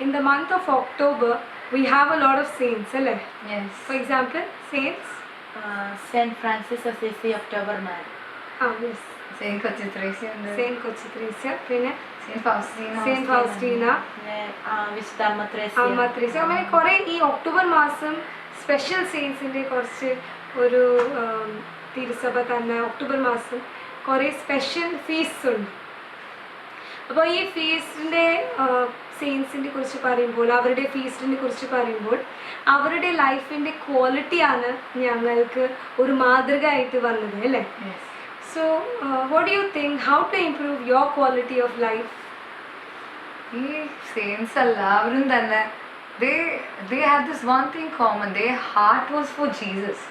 in the month of October, we have a lot of saints, അല്ലേ? Yes. For example, saints. Saint Francis Assisi October man. Ah, yes. Saint ഉണ്ട്. Saint Kochi Then പിന്നെ Saint Faustina. Saint Faustina, വിശുദ്ധ അമ്മ ത്രേസ്യ. അമ്മ ത്രേസ്യ. അങ്ങനെ കുറെ ഈ October മാസം സ്പെഷ്യൽ സെയിൻസിന്റെ കുറച്ച് ഒരു തിരുസഭ തന്നെ ഒക്ടോബർ മാസം കുറെ സ്പെഷ്യൽ ഫീസ് ഉണ്ട് അപ്പോൾ ഈ ഫീസിന്റെ സെയിൻസിനെ കുറിച്ച് പറയുമ്പോൾ അവരുടെ ഫീസിനെ കുറിച്ച് പറയുമ്പോൾ അവരുടെ ലൈഫിന്റെ ക്വാളിറ്റിയാണ് ഞങ്ങൾക്ക് ഒരു മാതൃക ആയിട്ട് വന്നത് അല്ലേ. So what you think how to improve your quality of life ഈ സെയിൻസ് എല്ലാവരും തന്നെ they they have this one thing common they heart was for Jesus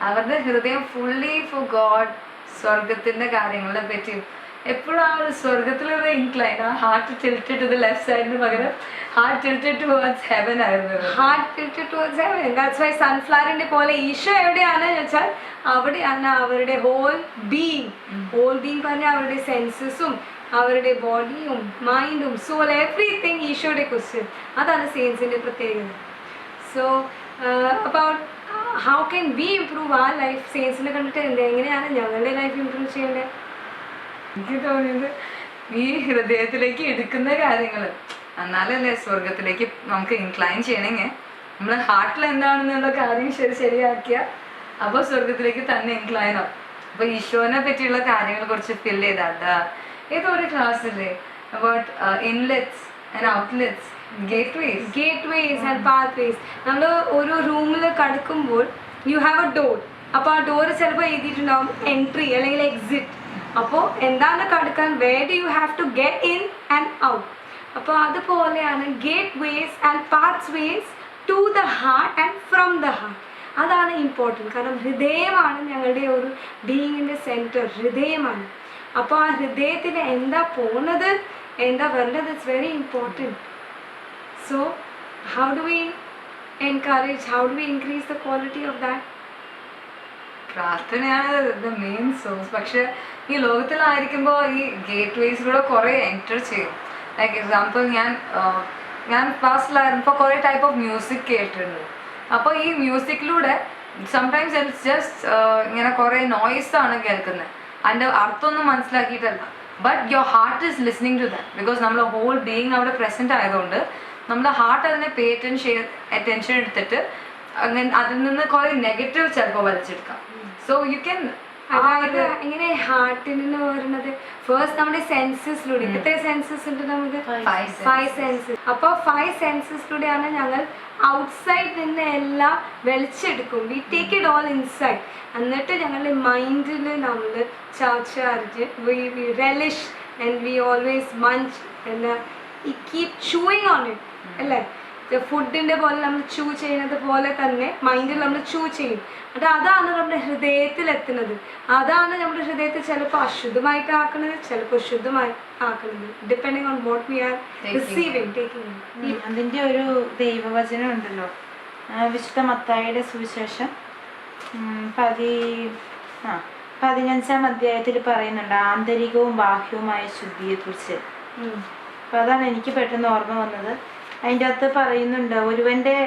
അവരുടെ ഹൃദയം ഫുള്ളി ഫോർ ഗോഡ് സ്വർഗത്തിന്റെ കാര്യങ്ങളെ പറ്റിയും എപ്പോഴും ആ ഒരു സ്വർഗത്തിലൊരു ഇൻക്ലൈൻ ആ ഹാർട്ട് ടിൽറ്റഡ് ടു ലെഫ്റ്റ് സൈഡിന് പകരം ഹാർട്ട് ടിൽറ്റഡ് ടുവേർഡ്സ് ഹെവൻ ആയിരുന്നു. Heart tilted towards heaven that's why സൺഫ്ലവറിന്റെ പോലെ ഈശോ എവിടെയാണ് വെച്ചാൽ അവിടെയാണ് അവരുടെ ഹോൾ ബീങ് ഹോൾ ബീങ് പറഞ്ഞാൽ അവരുടെ സെൻസസും അവരുടെ ബോഡിയും മൈൻഡും സോൾ എവറിത്തിങ് ഈശോയുടെ ക്വസ്റ്റ്യൻ അതാണ് സെയിൻസിന്റെ പ്രത്യേകത. So about how can be improve ആ ലൈഫ് സെയിൻസിനെ കണ്ടിട്ട് എന്ത് എങ്ങനെയാണ് ഞങ്ങളുടെ ലൈഫ് ഇംപ്രൂവ് ചെയ്യേണ്ടത്? എനിക്ക് തോന്നിയത് ഈ ഹൃദയത്തിലേക്ക് എടുക്കുന്ന കാര്യങ്ങൾ. എന്നാലല്ലേ സ്വർഗത്തിലേക്ക് നമുക്ക് ഇൻക്ലൈൻ ചെയ്യണമെങ്കിൽ നമ്മൾ ഹാർട്ടിൽ എന്താണെന്നുള്ള കാര്യം ശരി ശരിയാക്കിയ അപ്പോൾ സ്വർഗത്തിലേക്ക് തന്നെ ഇൻക്ലൈൻ ആവും. അപ്പോൾ ഈശോനെ പറ്റിയുള്ള കാര്യങ്ങൾ കുറച്ച് ഫിൽ ചെയ്താട്ട ഏതോ ഒരു ക്ലാസ്സില്ലേ about inlets and outlets gateways gateways and pathways നമ്മൾ ഒരു റൂമിൽ കടക്കുമ്പോൾ യു ഹാവ് എ ഡോർ അപ്പോൾ ആ ഡോർ ചിലപ്പോൾ എഴുതിയിട്ടുണ്ടാവും എൻട്രി അല്ലെങ്കിൽ എക്സിറ്റ് അപ്പോൾ എന്താണ് കടക്കാൻ where do you have to get in and out അപ്പോൾ അതുപോലെയാണ് gateways and pathways to the heart and from the heart അതാണ് ഇമ്പോർട്ടന്റ് കാരണം ഹൃദയമാണ് ഞങ്ങളുടെ ഒരു ബീയിങ്ങിന്റെ സെന്റർ ഹൃദയമാണ്. അപ്പോൾ ആ ഹൃദയത്തിൽ എന്താ പോണത്? എന്താ വരേണ്ടത് it's very important so how do we encourage how do we increase the quality of that? പ്രാർത്ഥനയാണ് ദ മെയിൻ സോഴ്സ് പക്ഷെ ഈ ലോകത്തിലായിരിക്കുമ്പോൾ ഈ ഗേറ്റ് വേസിലൂടെ കുറേ എന്റർ ചെയ്യും. ലൈക്ക് എക്സാമ്പിൾ ഞാൻ ഞാൻ ക്ലാസ്സിലായിരുന്നപ്പോൾ കുറേ ടൈപ്പ് ഓഫ് മ്യൂസിക് കേട്ടിട്ടുണ്ട്. അപ്പോൾ ഈ മ്യൂസിക്കിലൂടെ സംടൈംസ് ഇറ്റ്സ് ജസ്റ്റ് ഇങ്ങനെ കുറേ ആണ് കേൾക്കുന്നത് അതിന്റെ അർത്ഥമൊന്നും മനസ്സിലാക്കിയിട്ടല്ല. But your heart is listening to that because നമ്മൾ ഹോൾ ബീയിങ് അവിടെ പ്രസന്റ് ആയതുകൊണ്ട് നമ്മുടെ ഹാർട്ട് അതിനെ പേ അറ്റൻഷൻ അറ്റൻഷൻ എടുത്തിട്ട് അങ്ങനെ അതിൽ നിന്ന് കുറേ നെഗറ്റീവ് ചിലപ്പോൾ വലിച്ചെടുക്കാം. സോ യു ക്യാൻ അതായത് ഇങ്ങനെ ഹാർട്ടിന് വരുന്നത് ഫേസ്റ്റ് നമ്മുടെ സെൻസസിലൂടെ എത്ര സെൻസസ് ഉണ്ട് നമുക്ക് ഫൈവ് സെൻസസ് അപ്പോൾ ഫൈവ് സെൻസസിലൂടെയാണ് ഞങ്ങൾ ഔട്ട്സൈഡ് നിന്ന് എല്ലാം വെളിച്ചെടുക്കും we take it all inside എന്നിട്ട് ഞങ്ങളുടെ മൈൻഡിൽ നമ്മൾ charge we we relish and we always munch എന്ന് ഈ കീപ് ചൂയിങ് ഓൺ ഇറ്റ് അല്ലേ? ഫുഡിന്റെ പോലെ നമ്മൾ ചൂ ചെയ്യുന്നത് പോലെ തന്നെ മൈൻഡിൽ നമ്മൾ ചൂ ചെയ്യും. അത് അതാണ് നമ്മുടെ ഹൃദയത്തിൽ എത്തുന്നത്. അതാണ് നമ്മുടെ ഹൃദയത്തിൽ ചിലപ്പോൾ അശുദ്ധമായിട്ട് ആക്കുന്നത് ചിലപ്പോൾ ശുദ്ധമായി ആക്കുന്നത്. Depending on what we are Taking. Receiving taking ഉം, അതിന്റെ ഒരു ദൈവവചനം ഉണ്ടല്ലോ. വിശുദ്ധ മത്തായിയുടെ സുവിശേഷം. പതി ആ പതിനഞ്ചാം അധ്യായത്തിൽ പറയുന്നുണ്ട് ആന്തരികവും ബാഹ്യവുമായ ശുദ്ധിയെക്കുറിച്ച്. അപ്പം അതാണ് എനിക്ക് പെട്ടെന്ന് ഓർമ്മ വന്നത്. അതിന്റെ അകത്ത് പറയുന്നുണ്ട് ഒരുവന്റെ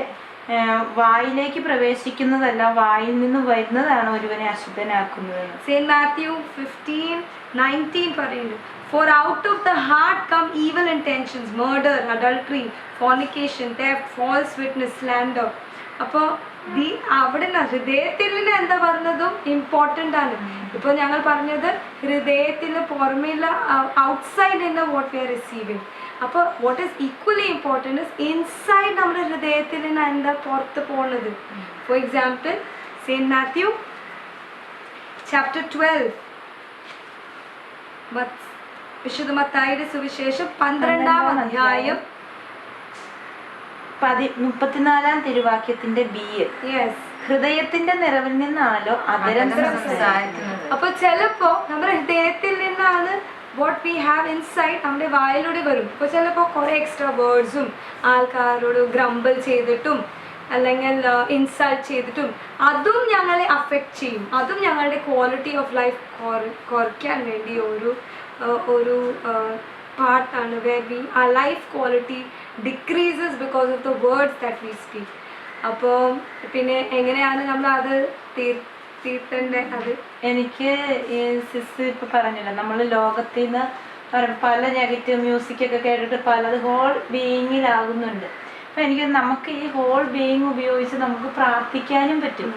വായിലേക്ക് പ്രവേശിക്കുന്നതല്ല വായിൽ നിന്ന് വരുന്നതാണ് ഒരുവനെ അശുദ്ധനാക്കുന്നത്. സെയിൻ മാത്യു ഫിഫ്റ്റീൻ നയന്റീൻ പറയുന്നു for out of the heart come evil intentions murder adultery fornication false witness slander അപ്പോൾ ദി അവിടെ നിന്ന് ഹൃദയത്തിൽ നിന്ന് എന്താ പറഞ്ഞതും ഇമ്പോർട്ടന്റ് ആണ്. ഇപ്പോൾ ഞങ്ങൾ പറഞ്ഞത് ഹൃദയത്തിന് പുറമെയുള്ള ഔട്ട്സൈഡ് നിന്ന് വാട്ട് വി ആർ റിസീവിങ് അപ്പോൾ what is equally important is inside നമ്മുടെ ഹൃദയത്തിൽ നിന്ന് എന്താ പുറത്ത് പോകുന്നത്. For example saint Matthew chapter twelve വിശുദ്ധ മത്തായുടെ സുവിശേഷം പന്ത്രണ്ടാം അധ്യായം. പതി മുപ്പത്തിനാലാം തിരുവാക്യത്തിന്റെ ബി. യെസ് ഹൃദയത്തിന്റെ നിറവിൽ നിന്നാണല്ലോ അതരം അപ്പൊ ചിലപ്പോ നമ്മുടെ ഹൃദയത്തിൽ നിന്നാണ് വാട്ട് വി ഹാവ് ഇൻസൈഡ് നമ്മുടെ വായിലൂടെ വരും. ഇപ്പോൾ ചിലപ്പോ കുറേ എക്സ്ട്രാ വേർഡ്സും ആൾക്കാരോട് ഗ്രംബിൾ ചെയ്തിട്ടും അല്ലെങ്കിൽ ഇൻസൾട്ട് ചെയ്തിട്ടും അതും ഞങ്ങളെ അഫക്റ്റ് ചെയ്യും. അതും ഞങ്ങളുടെ ക്വാളിറ്റി ഓഫ് ലൈഫ് കുറയ്ക്കാൻ വേണ്ടി ഒരു ആ, പാർട്ടാണ് വേർ വി ആ life quality decreases because of the words that we speak അപ്പോൾ പിന്നെ എങ്ങനെയാണ് നമ്മൾ അത് തീർ തീർത്തേണ്ടത് അത്? എനിക്ക് ഈ സിസ് ഇപ്പൊ പറഞ്ഞില്ല നമ്മൾ ലോകത്തിൽ നിന്ന് പല നെഗറ്റീവ് മ്യൂസിക് ഒക്കെ കേട്ടിട്ട് പലത് ഹോൾ ബീയിങ്ങിലാകുന്നുണ്ട് അപ്പൊ എനിക്ക് നമുക്ക് ഈ ഹോൾ ബീയിങ് ഉപയോഗിച്ച് നമുക്ക് പ്രാർത്ഥിക്കാനും പറ്റും.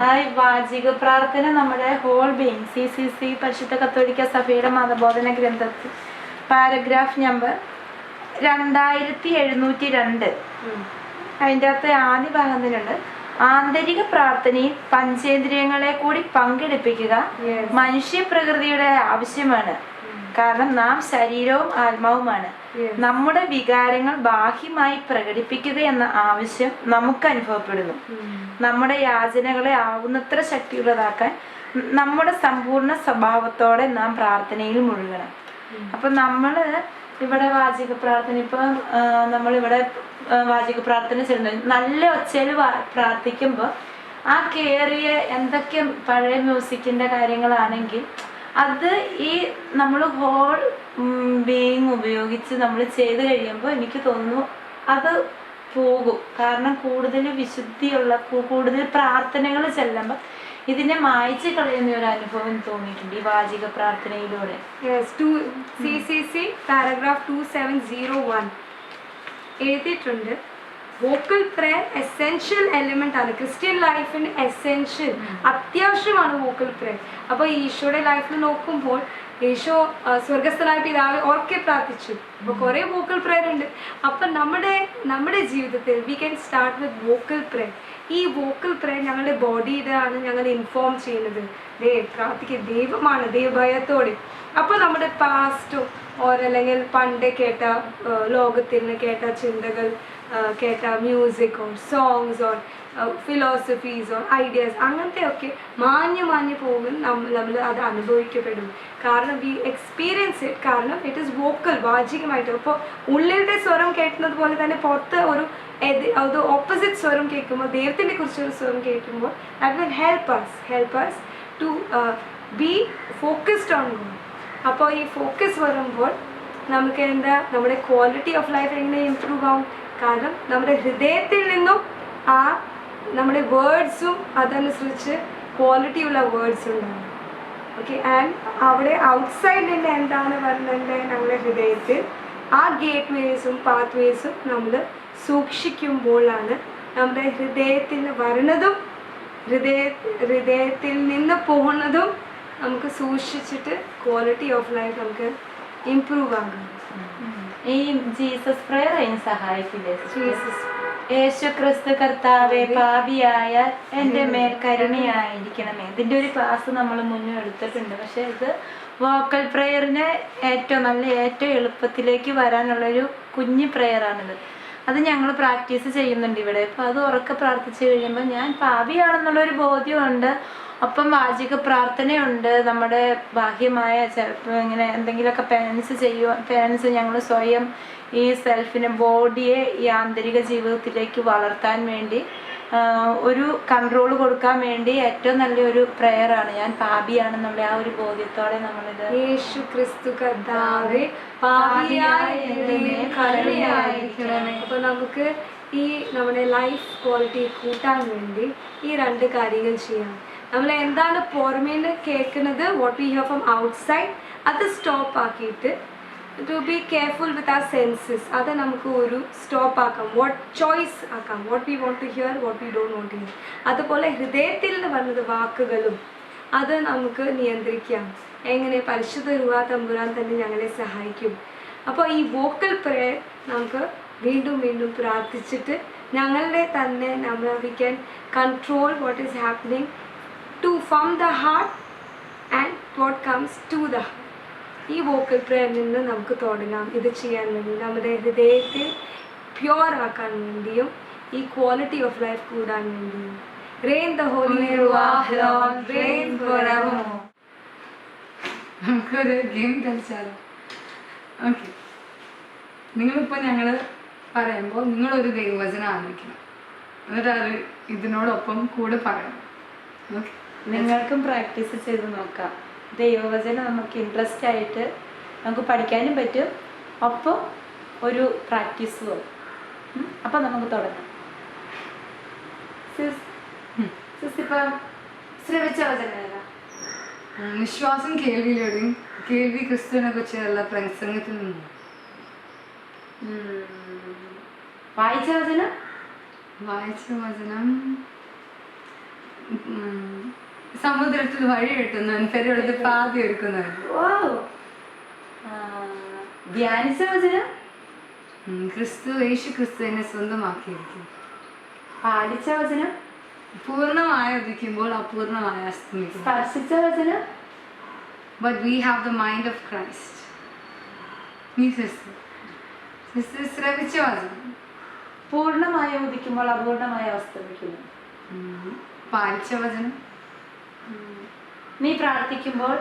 ആ വാചിക പ്രാർത്ഥന നമ്മുടെ whole being C C C പരിശുദ്ധ കത്തോലിക്ക സഭയുടെ മതബോധന ഗ്രന്ഥത്തിൽ പാരഗ്രാഫ് നമ്പർ രണ്ടായിരത്തി എഴുന്നൂറ്റി രണ്ട് അതിന്റെ അകത്ത് ആദ്യ ഭാഗം തന്നെയുണ്ട് ആന്തരിക പ്രാർത്ഥനയിൽ പഞ്ചേന്ദ്രിയങ്ങളെ കൂടി പങ്കെടുപ്പിക്കുക. മനുഷ്യ പ്രകൃതിയുടെ ആവശ്യമാണ്. കാരണം നാം ശരീരവും ആത്മാവുമാണ്. നമ്മുടെ വികാരങ്ങൾ ബാഹ്യമായി പ്രകടിപ്പിക്കുക എന്ന ആവശ്യം നമുക്ക് അനുഭവപ്പെടുന്നു. നമ്മുടെ യാചനകളെ ആവുന്നത്ര ശക്തിയുള്ളതാക്കാൻ നമ്മുടെ സമ്പൂർണ സ്വഭാവത്തോടെ നാം പ്രാർത്ഥനയിൽ മുഴുകണം. അപ്പൊ നമ്മൾ ഇവിടെ വാചിക പ്രാർത്ഥന ഇപ്പൊ നമ്മളിവിടെ വാചിക പ്രാർത്ഥന ചെയ്യുന്നത്. നല്ല ഒച്ചയിൽ പ്രാർത്ഥിക്കുമ്പോൾ ആ കേറിയ എന്തൊക്കെ പഴയ മ്യൂസിക്കിന്റെ കാര്യങ്ങളാണെങ്കിൽ അത് ഈ നമ്മൾ ഹോൾ ബീങ് ഉപയോഗിച്ച് നമ്മൾ ചെയ്ത് കഴിയുമ്പോൾ എനിക്ക് തോന്നുന്നു അത് പോകും. കാരണം കൂടുതൽ വിശുദ്ധിയുള്ള കൂടുതൽ പ്രാർത്ഥനകൾ ചെല്ലുമ്പോൾ ഇതിനെ മായ്ച്ചു കളയുന്ന ഒരു അനുഭവം തോന്നിയിട്ടുണ്ട് ഈ വാചിക പ്രാർത്ഥനയിലൂടെ. Yes two C C C paragraph two seven zero one എഴുതിയിട്ടുണ്ട് വോക്കൽ പ്രെയർ എസെൻഷ്യൽ എലിമെന്റ് ആണ്. ക്രിസ്ത്യൻ ലൈഫിന് എസെൻഷ്യൽ അത്യാവശ്യമാണ് വോക്കൽ പ്രെയർ അപ്പോൾ ഈശോയുടെ ലൈഫിൽ നോക്കുമ്പോൾ ആ, സ്വർഗസ്ഥനായ പിതാവ് ഓർക്കെ പ്രാർത്ഥിച്ചു. അപ്പോൾ കുറേ വോക്കൽ പ്രെയർ ഉണ്ട്. അപ്പം നമ്മുടെ നമ്മുടെ ജീവിതത്തിൽ we can start with vocal prayer ഈ വോക്കൽ പ്രെയർ ഞങ്ങളുടെ ബോഡിയുടെ ആണ് ഞങ്ങൾ ഇൻഫോം ചെയ്യുന്നത്. ദേ പ്രാർത്ഥിക്കുക ദൈവമാണ് ദൈവഭയത്തോടെ. അപ്പോൾ നമ്മുടെ പാസ്റ്റും ഓരല്ലെങ്കിൽ പണ്ട് കേട്ട ലോകത്തിൽ നിന്ന് കേട്ട ചിന്തകൾ കേട്ട music or songs or philosophies ideas അങ്ങനത്തെയൊക്കെ മാഞ്ഞു മാഞ്ഞു പോകും നമ്മൾ നമ്മൾ അത് അനുഭവിക്കപ്പെടും. കാരണം വി എക്സ്പീരിയൻസ് ഇറ്റ് കാരണം ഇറ്റ് ഇസ് വോക്കൽ വാചികമായിട്ട്. അപ്പോൾ ഉള്ളിലത്തെ സ്വരം കേൾക്കുന്നത് പോലെ തന്നെ പുറത്ത് ഒരു അത് ഓപ്പോസിറ്റ് സ്വരം കേൾക്കുമ്പോൾ ദൈവത്തിനെ കുറിച്ചൊരു സ്വരം കേൾക്കുമ്പോൾ that will help us help us to be focused on God അപ്പോൾ ഈ ഫോക്കസ് വരുമ്പോൾ നമുക്ക് എന്താ നമ്മുടെ ക്വാളിറ്റി ഓഫ് ലൈഫ് എങ്ങനെ ഇമ്പ്രൂവ് ആവും? കാരണം നമ്മുടെ ഹൃദയത്തിൽ നിന്നും ആ നമ്മുടെ വേർഡ്സും അതനുസരിച്ച് ക്വാളിറ്റി ഉള്ള വേർഡ്സ് ഉണ്ടാവും. ഓക്കെ ആൻഡ് അവിടെ ഔട്ട്സൈഡ് നിന്ന് എന്താണ് വരുന്നത് നമ്മുടെ ഹൃദയത്തിൽ? ആ ഗേറ്റ് വേസും പാത്ത് വേസും നമ്മൾ സൂക്ഷിക്കുമ്പോഴാണ് നമ്മുടെ ഹൃദയത്തിൽ വരുന്നതും ഹൃദയ ഹൃദയത്തിൽ നിന്ന് പോകുന്നതും നമുക്ക് സൂക്ഷിച്ചിട്ട് ക്വാളിറ്റി ഓഫ് ലൈഫ് നമുക്ക് ഇമ്പ്രൂവ് ആകും. ഈ ജീസസ് പ്രയർ അതിന് സഹായിക്കില്ലേ? ജീസസ് യേശു ക്രിസ്തു കർത്താവെ പാപിയായ എന്റെ മേൽ കരുണയായിരിക്കണമേ. ഇതിന്റെ ഒരു ക്ലാസ് നമ്മൾ മുന്നേ എടുത്തിട്ടുണ്ട്. പക്ഷെ ഇത് വോക്കൽ പ്രെയറിന് ഏറ്റവും നല്ല ഏറ്റവും എളുപ്പത്തിലേക്ക് വരാനുള്ള ഒരു കുഞ്ഞു പ്രെയറാണിത്. അത് ഞങ്ങൾ പ്രാക്ടീസ് ചെയ്യുന്നുണ്ട് ഇവിടെ. അപ്പോൾ അത് ഉറക്കെ പ്രാർത്ഥിച്ചു കഴിയുമ്പോൾ ഞാൻ പാപിയാണെന്നുള്ളൊരു ബോധ്യമുണ്ട്. ഒപ്പം വാചിക പ്രാർത്ഥനയുണ്ട്. നമ്മുടെ ബാഹ്യമായ ഇങ്ങനെ എന്തെങ്കിലുമൊക്കെ പേരൻസ് ചെയ്യുക പേരൻസ് ഞങ്ങൾ സ്വയം ഈ സെൽഫിനെ ബോഡിയെ ഈ ആന്തരിക ജീവിതത്തിലേക്ക് വളർത്താൻ വേണ്ടി ഒരു കൺട്രോൾ കൊടുക്കാൻ വേണ്ടി ഏറ്റവും നല്ലൊരു പ്രെയറാണ് ഞാൻ പാപിയാണെന്നുള്ള ആ ഒരു ബോധ്യത്തോടെ നമ്മളിത് യേശു ക്രിസ്തു കർത്താവെ കരുണയായിരിക്കണമേ. അപ്പൊ നമുക്ക് ഈ നമ്മുടെ ലൈഫ് ക്വാളിറ്റി കൂട്ടാൻ വേണ്ടി ഈ രണ്ട് കാര്യങ്ങൾ ചെയ്യാം. നമ്മൾ എന്താണ് പുറമേന്ന് കേൾക്കുന്നത്? What we hear from outside അത് സ്റ്റോപ്പ് ആക്കിയിട്ട് ടു ബി കെയർഫുൾ വിത്ത് ആ സെൻസസ് അത് നമുക്ക് ഒരു സ്റ്റോപ്പ് ആക്കാം. വാട്ട് ചോയ്സ് ആക്കാം. What we want to hear what we don't want to hear അതുപോലെ ഹൃദയത്തിൽ നിന്ന് വന്നത് വാക്കുകളും അത് നമുക്ക് നിയന്ത്രിക്കാം. എങ്ങനെ പരിശുദ്ധ രൂപ തമ്പുരാൻ തന്നെ ഞങ്ങളെ സഹായിക്കും. അപ്പോൾ ഈ വോക്കൽ പ്രയർ നമുക്ക് വീണ്ടും വീണ്ടും പ്രാർത്ഥിച്ചിട്ട് ഞങ്ങളുടെ തന്നെ നമ്മൾ we can control what is happening to from the heart and what comes to the ഈ വോക്കൽ പ്രയർ നിന്ന് നമുക്ക് തുടങ്ങാം. ഇത് ചെയ്യാൻ വേണ്ടി നമ്മുടെ ഹൃദയത്തെ പ്യുവർ ആക്കാൻ വേണ്ടിയും ഈ ക്വാളിറ്റി ഓഫ് ലൈഫ് കൂടാൻ വേണ്ടിയും. Rain the holy rain forevermore. നമുക്കൊരു ഗെയിം കളിച്ചാലോ? ഓക്കെ നിങ്ങളിപ്പോൾ ഞങ്ങൾ പറയുമ്പോൾ നിങ്ങളൊരു ദൈവവചനം ആലോചിക്കണം. എന്നിട്ട് അത് ഇതിനോടൊപ്പം കൂടെ പറയണം. ഓക്കെ നിങ്ങൾക്കും പ്രാക്ടീസ് ചെയ്ത് നോക്കാം. ദൈവവചനം നമുക്ക് ഇൻട്രസ്റ്റ് ആയിട്ട് നമുക്ക് പഠിക്കാനും പറ്റും. ഒപ്പം ഒരു പ്രാക്ടീസും. അപ്പം നമുക്ക് തുടങ്ങാം. ശ്രമിച്ച വിശ്വാസം കേൾവിയിലൂടെയും കേൾവി ക്രിസ്തുവിനെ കുറിച്ചുള്ള പ്രസംഗത്തിൽ നിന്നും. വായിച്ച വചനം? വായിച്ച വചനം സമുദ്രത്തിൽ വഴി കിട്ടുന്നവൻ പെരുവെടുത്ത് പാതി എടുക്കുന്നവൻ ഓ ധ്യാനിച്ച വചനം? ക്രിസ്തു യേശു ക്രിസ്തുവിനെ സ്വന്തമാക്കിയിരിക്കും പാലിച്ച വചനം? പൂർണമായി ഉദിക്കുമ്പോൾ അപൂർണമായ അസ്തമിക്കും സ്പർശിച്ച വചനം? But we have the mind of Christ. നീ ക്രിസ്തു. ക്രിസ്തു ശ്രമിച്ച വചനം. പൂർണമായി ഉദിക്കുമ്പോൾ അപൂർണമായി അസ്തമിക്കുന്നു പാലിച്ച വചനം. നീ പ്രാർത്ഥിക്കുമ്പോൾ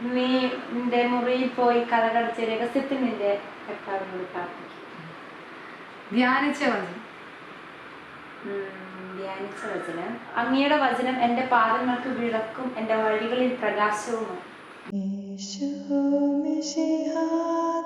നീ നിന്റെ മുറിയിൽ പോയി കഥകടച്ച് രഹസ്യത്തിൽ നിന്റെ കർത്താവിനോട് പ്രാർത്ഥിക്കും. ധ്യാനിച്ച വചനം. ധ്യാനിച്ച വചനം. അങ്ങയുടെ വചനം എന്റെ പാദങ്ങൾക്ക് വിളക്കും എന്റെ വഴികളിൽ പ്രകാശവുമാണ്. യേശുമിശിഹാതൻ അടയാളങ്ങൾ